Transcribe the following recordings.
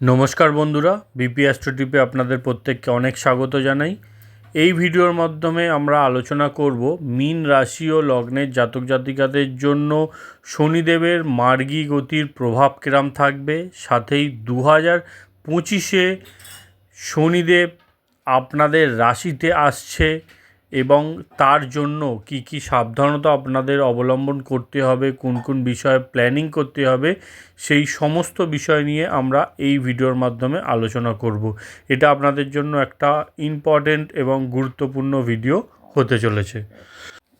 নমস্কার বন্ধুরা বিপি অ্যাস্ট্রোটিপে আপনাদের প্রত্যেককে অনেক স্বাগত জানাই। এই ভিডিওর মাধ্যমে আমরা আলোচনা করব মীন রাশি ও লগ্নের জাতক জাতিকাদের জন্য শনিদেবের মার্গী গতির প্রভাব কিরাম থাকবে। সাথেই দু হাজার পঁচিশে শনিদেব আপনাদের রাশিতে আসছে। এবং তার জন্য কি কি সাবধানতা আপনাদের অবলম্বন করতে হবে, কোন কোন বিষয়ে প্ল্যানিং করতে হবে, সেই সমস্ত বিষয় নিয়ে আমরা এই ভিডিওর মাধ্যমে আলোচনা করব। এটা আপনাদের জন্য একটা ইম্পর্টেন্ট এবং গুরুত্বপূর্ণ ভিডিও হতে চলেছে।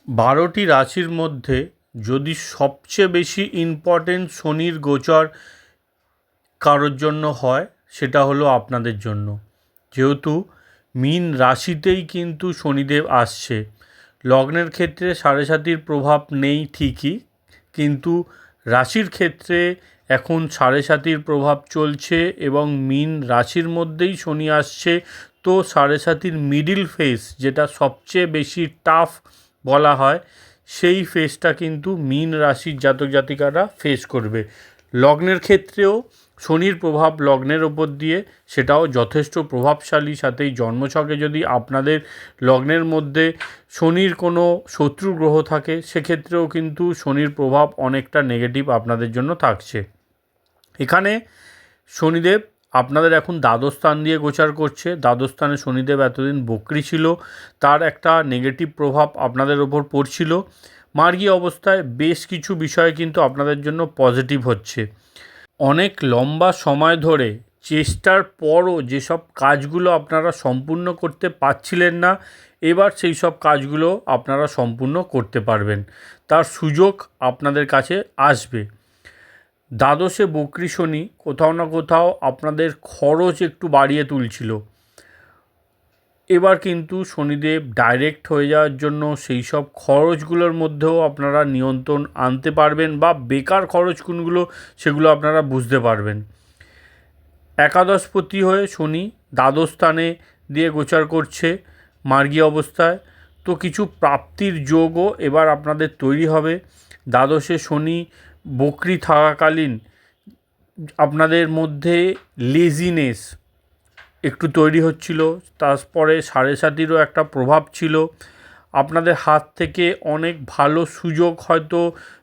বারোটি রাশির মধ্যে যদি সবচেয়ে বেশি ইম্পর্টেন্ট শনির গোচর কারোর জন্য হয়, সেটা হলো আপনাদের জন্য। যেহেতু মীন রাশিতেই কিন্তু শনিদেব আসছে। লগ্নের ক্ষেত্রে সাড়ে সাতির প্রভাব নেই ঠিকই, কিন্তু রাশির ক্ষেত্রে এখন সাড়ে সাতির প্রভাব চলছে এবং মীন রাশির মধ্যেই শনি আসছে। তো সাড়ে সাতির মিডিল ফেস, যেটা সবচেয়ে বেশি টাফ বলা হয়, সেই ফেসটা কিন্তু মীন রাশির জাতক জাতিকারা ফেস করবে। লগ্নের ক্ষেত্রেও শনির প্রভাব লগ্নের ওপর দিয়ে সেটাও যথেষ্ট প্রভাবশালী সাথেই জন্মছকে যদি আপনাদের লগ্নের মধ্যে শনির কোনো শত্রু গ্রহ থাকে, সেক্ষেত্রেও কিন্তু শনির প্রভাব অনেকটা নেগেটিভ আপনাদের জন্য থাকছে। এখানে শনিদেব আপনাদের এখন দ্বাদশ স্থান দিয়ে গোচার করছে। দ্বাদশ স্থানে শনিদেব এতদিন বকরি ছিল, তার একটা নেগেটিভ প্রভাব আপনাদের ওপর পড়ছিল। মার্গী অবস্থায় বেশ কিছু বিষয় কিন্তু আপনাদের জন্য পজিটিভ হচ্ছে। অনেক লম্বা সময় ধরে চেষ্টার পরও যেসব কাজগুলো আপনারা সম্পূর্ণ করতে পারছিলেন না, এবার সেই সব কাজগুলো আপনারা সম্পূর্ণ করতে পারবেন। তার সুযোগ আপনাদের কাছে আসবে। দ্বাদশে বকরি শনি কোথাও না কোথাও আপনাদের খরচ একটু বাড়িয়ে তুলছিল। এবার কিন্তু শনিদেব ডাইরেক্ট হয়ে যাওয়ার জন্য সেই সব খরচগুলোর মধ্যেও আপনারা নিয়ন্ত্রণ আনতে পারবেন বা বেকার খরচ কোনগুলো সেগুলো আপনারা বুঝতে পারবেন। একাদশপতি হয়ে শনি দ্বাদশ স্থানে দিয়ে গোচার করছে মার্গী অবস্থায়। তো কিছু প্রাপ্তির যোগও এবার আপনাদের তৈরি হবে। দ্বাদশে শনি বকরি থাকাকালীন আপনাদের মধ্যে লেজিনেস একটু তৈরি হচ্ছিল, তারপরে সাড়ে সাতিরও একটা প্রভাব ছিল। আপনাদের হাত থেকে অনেক ভালো সুযোগ হয়তো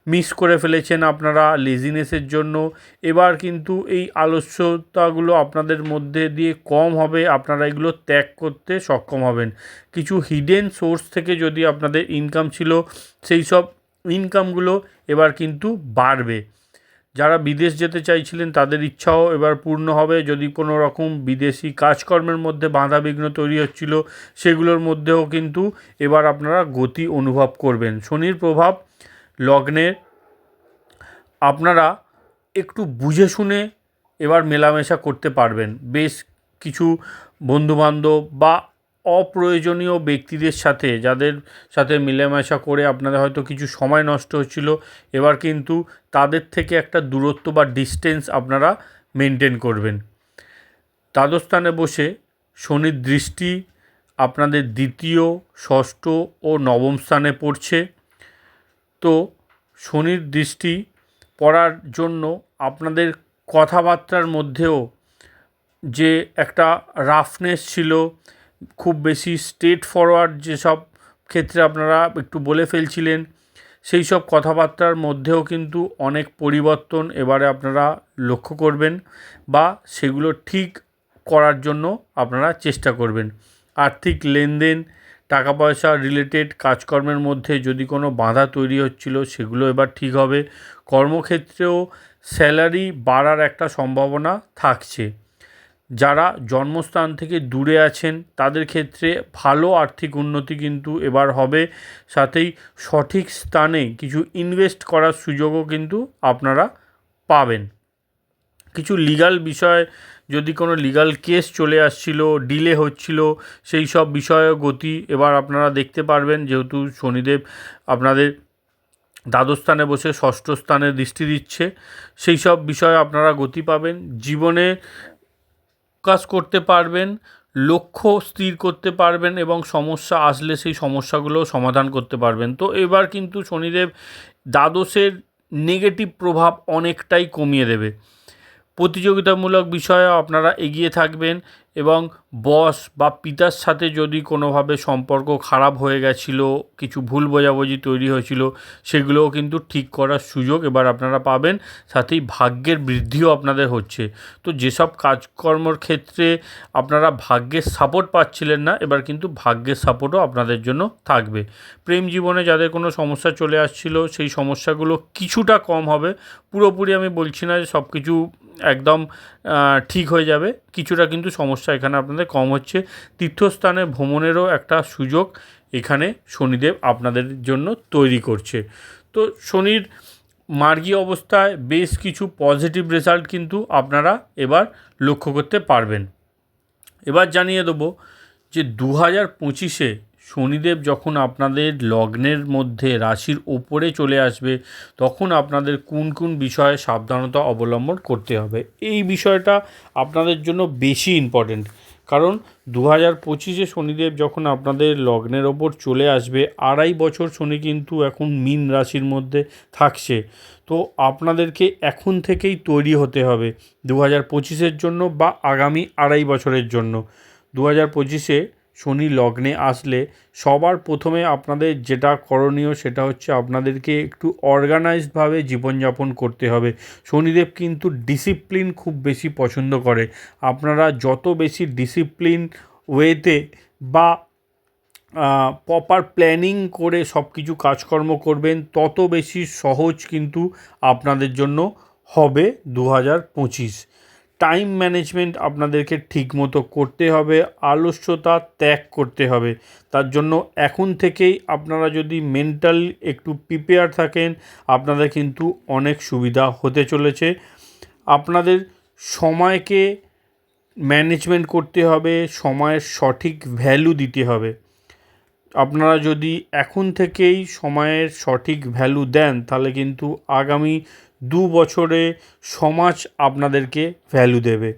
মিস করে ফেলেছেন আপনারা লেজিনেসের জন্য। এবার কিন্তু এই আলস্যতাগুলো আপনাদের মধ্যে দিয়ে কম হবে, আপনারা এগুলো ত্যাগ করতে সক্ষম হবেন। কিছু হিডেন সোর্স থেকে যদি আপনাদের ইনকাম ছিল, সেই সব ইনকামগুলো এবার কিন্তু বাড়বে। যারা বিদেশ যেতে চাইছিলেন, তাদের ইচ্ছাও এবার পূর্ণ হবে। যদি কোনো রকম বিদেশি কাজকর্মের মধ্যে বাধা বিঘ্ন তৈরি হচ্ছিল, সেগুলোর মধ্যেও কিন্তু এবার আপনারা গতি অনুভব করবেন। শনির প্রভাব লগ্নের আপনারা একটু বুঝে শুনে এবার মেলামেশা করতে পারবেন। বেশ কিছু বন্ধুবান্ধব বা অপ্রয়োজনীয় ব্যক্তিদের সাথে, যাদের সাথে মেলামেশা করে আপনাদের হয়তো কিছু সময় নষ্ট হচ্ছিল, এবার কিন্তু তাদের থেকে একটা দূরত্ব বা ডিস্টেন্স আপনারা মেনটেন করবেন। দ্বাদশ স্থানে বসে শনির দৃষ্টি আপনাদের দ্বিতীয়, ষষ্ঠ ও নবম স্থানে পড়ছে। তো শনির দৃষ্টি পড়ার জন্য আপনাদের কথাবার্তার মধ্যেও যে একটা রাফনেস ছিল খুব বেশি স্ট্রেট ফরওয়ার্ড যেসব ক্ষেত্রে আপনারা একটু বলে ফেলছিলেন, সেই সব কথাবার্তার মধ্যেও কিন্তু অনেক পরিবর্তন এবারে আপনারা লক্ষ্য করবেন বা সেগুলো ঠিক করার জন্য আপনারা চেষ্টা করবেন। আর্থিক লেনদেন টাকা পয়সা রিলেটেড কাজকর্মের মধ্যে যদি কোনো বাধা তৈরি হচ্ছিল, সেগুলো এবার ঠিক হবে। কর্মক্ষেত্রেও স্যালারি বাড়ার একটা সম্ভাবনা থাকছে। যারা জন্মস্থান থেকে দূরে আছেন, তাদের ক্ষেত্রে ভালো আর্থিক উন্নতি কিন্তু এবার হবে। সাথেই সঠিক স্থানে কিছু ইনভেস্ট করার সুযোগও কিন্তু আপনারা পাবেন। কিছু লিগাল বিষয়, যদি কোনো লিগাল কেস চলে আসছিল ডিলে হচ্ছিল, সেই সব বিষয়ে গতি এবার আপনারা দেখতে পারবেন। যেহেতু শনিদেব আপনাদের দ্বাদশ স্থানে বসে ষষ্ঠ স্থানে দৃষ্টি দিচ্ছে, সেই সব বিষয়ে আপনারা গতি পাবেন। জীবনে ফোকাস করতে পারবেন, লক্ষ্য স্থির করতে পারবেন এবং সমস্যা আসলে সেই সমস্যাগুলো সমাধান করতে পারবেন। তো এবার কিন্তু শনিদেব দ্বাদশের নেগেটিভ প্রভাব অনেকটাই কমিয়ে দেবে। প্রতিযোগিতামূলক বিষয়ে আপনারা এগিয়ে থাকবেন এবং বস বা পিতার সাথে যদি কোনোভাবে সম্পর্ক খারাপ হয়ে গেছিল, কিছু ভুল বোঝাবুঝি তৈরি হয়েছিল, সেগুলোও কিন্তু ঠিক করার সুযোগ এবার আপনারা পাবেন। সাথেই ভাগ্যের বৃদ্ধিও আপনাদের হচ্ছে। তো যেসব কাজকর্মর ক্ষেত্রে আপনারা ভাগ্যের সাপোর্ট পাচ্ছিলেন না, এবার কিন্তু ভাগ্যের সাপোর্টও আপনাদের জন্য থাকবে। প্রেম জীবনে যাদের কোনো সমস্যা চলে আসছিল, সেই সমস্যাগুলো কিছুটা কম হবে। পুরোপুরি আমি বলছি না যে সব কিছু একদম ঠিক হয়ে যাবে। কিছুটা কিন্তু সমস্যা এখানে আপনাদের কম হচ্ছে। তীর্থস্থানে ভ্রমণেরও একটা সুযোগ এখানে শনিদেব আপনাদের জন্য তৈরি করছে। তো শনির মার্গী অবস্থায় বেশ কিছু পজিটিভ রেজাল্ট কিন্তু আপনারা এবার লক্ষ্য করতে পারবেন। এবার জানিয়ে দেবো যে দু হাজার পঁচিশে শনিদেব যখন আপনাদের লগ্নের মধ্যে রাশির ওপরে চলে আসবে, তখন আপনাদের কোন কোন বিষয়ে সাবধানতা অবলম্বন করতে হবে? এই বিষয়টা আপনাদের জন্য বেশি ইম্পর্টেন্ট কারণ দু হাজার পঁচিশে শনিদেব যখন আপনাদের লগ্নের ওপর চলে আসবে, আড়াই বছর শনি কিন্তু এখন মীন রাশির মধ্যে থাকছে। তো আপনাদেরকে এখন থেকেই তৈরি হতে হবে দু হাজার পঁচিশের জন্য বা আগামী আড়াই বছরের জন্য। দু হাজার পঁচিশে শনি লগ্নে আসলে সবার প্রথমে আপনাদের যেটা করণীয় সেটা হচ্ছে আপনাদেরকে একটু অর্গানাইজডভাবে জীবনযাপন করতে হবে। শনিদেব কিন্তু ডিসিপ্লিন খুব বেশি পছন্দ করে। আপনারা যত বেশি ডিসিপ্লিন ওয়েতে বা প্রপার প্ল্যানিং করে সব কিছু কাজকর্ম করবেন, তত বেশি সহজ কিন্তু আপনাদের জন্য হবে দু হাজার পঁচিশ। টাইম ম্যানেজমেন্ট আপনাদেরকে ঠিকমতো করতে হবে, আলস্যতা ত্যাগ করতে হবে। তার জন্য এখন থেকেই আপনারা যদি মেন্টাল একটু প্রিপেয়ার থাকেন, আপনাদের কিন্তু অনেক সুবিধা হতে চলেছে। আপনাদের সময়কে ম্যানেজমেন্ট করতে হবে, সময়ের সঠিক ভ্যালু দিতে হবে। আপনারা যদি এখন থেকেই সময়ের সঠিক ভ্যালু দেন, তাহলে কিন্তু আগামী দু বছরে সমাজ আপনাদেরকে ভ্যালু দেবে।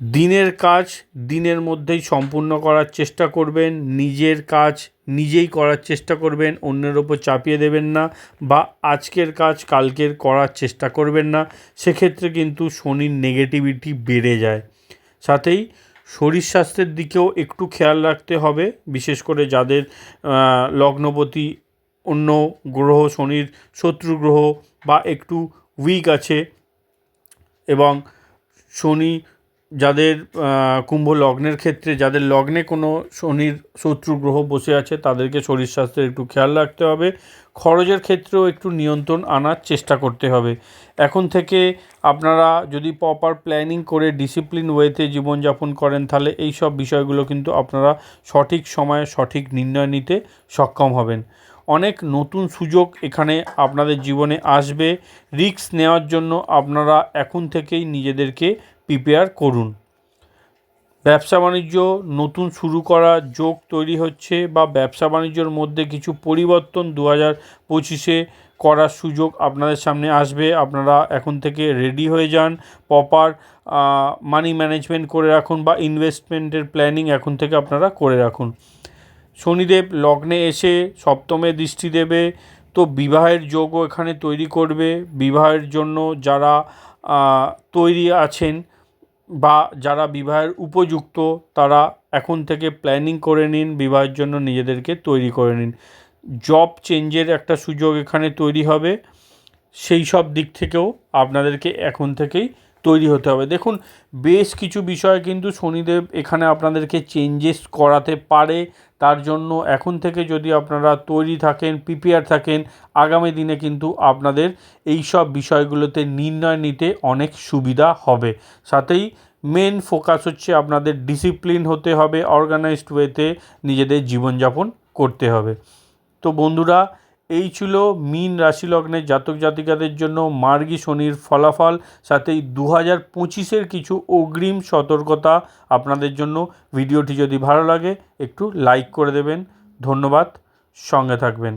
দিনের কাজ দিনের মধ্যেই সম্পূর্ণ করার চেষ্টা করবেন, নিজের কাজ নিজেই করার চেষ্টা করবেন, অন্যের ওপর চাপিয়ে দেবেন না বা আজকের কাজ কালকের করার চেষ্টা করবেন না। সেক্ষেত্রে কিন্তু শনির নেগেটিভিটি বেড়ে যায়। সাথেই শরীর স্বাস্থ্যের দিকেও একটু খেয়াল রাখতে হবে, বিশেষ করে যাদের লগ্নপতি অন্য গ্রহ, শনির শত্রু গ্রহ বা একটু উইক আছে এবং শনি যাদের কুম্ভ লগ্নের ক্ষেত্রে যাদের লগ্নে কোনো শনির শত্রু গ্রহ বসে আছে, তাদেরকে শরীর স্বাস্থ্যের একটু খেয়াল রাখতে হবে। খরচের ক্ষেত্রেও একটু নিয়ন্ত্রণ আনার চেষ্টা করতে হবে। এখন থেকে আপনারা যদি প্রপার প্ল্যানিং করে ডিসিপ্লিন ওয়েতে জীবনযাপন করেন, তাহলে এই সব বিষয়গুলো কিন্তু আপনারা সঠিক সময়ে সঠিক নির্ণয় নিতে সক্ষম হবেন। অনেক নতুন সুযোগ এখানে আপনাদের জীবনে আসবে। রিস্ক নেওয়ার জন্য আপনারা এখন থেকেই নিজেদেরকে প্রিপেয়ার করুন। ব্যবসা বাণিজ্য নতুন শুরু করা যোগ তৈরি হচ্ছে বা ব্যবসা বাণিজ্যর মধ্যে কিছু পরিবর্তন দু হাজার পঁচিশে করার সুযোগ আপনাদের সামনে আসবে। আপনারা এখন থেকে রেডি হয়ে যান প্রপার মানি ম্যানেজমেন্ট করে রাখুন বা ইনভেস্টমেন্টের প্ল্যানিং এখন থেকে আপনারা করে রাখুন। শনিদেব লগ্নে এসে সপ্তমে দৃষ্টি দেবে, তো বিবাহের যোগও এখানে তৈরি করবে। বিবাহের জন্য যারা তৈরি আছেন বা যারা বিবাহের উপযুক্ত, তারা এখন থেকে প্ল্যানিং করে নিন, বিবাহের জন্য নিজেদেরকে তৈরি করে নিন। জব চেঞ্জের একটা সুযোগ এখানে তৈরি হবে। সেই সব দিক থেকেও আপনাদেরকে এখন থেকেই তৈরি হতে হবে। দেখুন, বেশ কিছু বিষয় কিন্তু শনিদেব এখানে আপনাদেরকে চেঞ্জেস করাতে পারে। তার জন্য এখন থেকে যদি আপনারা তৈরি থাকেন প্রিপেয়ার থাকেন, আগামী দিনে কিন্তু আপনাদের এই সব বিষয়গুলোতে নির্ণয় নিতে অনেক সুবিধা হবে। সাথেই মেন ফোকাস হচ্ছে আপনাদের ডিসিপ্লিন হতে হবে অর্গানাইজড ওয়েতে নিজেদের জীবনযাপন করতে হবে। তো বন্ধুরা এই ছিল মিন রাশি লগ্নের জাতক জাতিকাদের জন্য মার্গী শনির ফলাফল, সাথেই দু হাজার পঁচিশের কিছু অগ্রিম সতর্কতা আপনাদের জন্য। ভিডিওটি যদি ভালো লাগে, একটু লাইক করে দেবেন। ধন্যবাদ, সঙ্গে থাকবেন।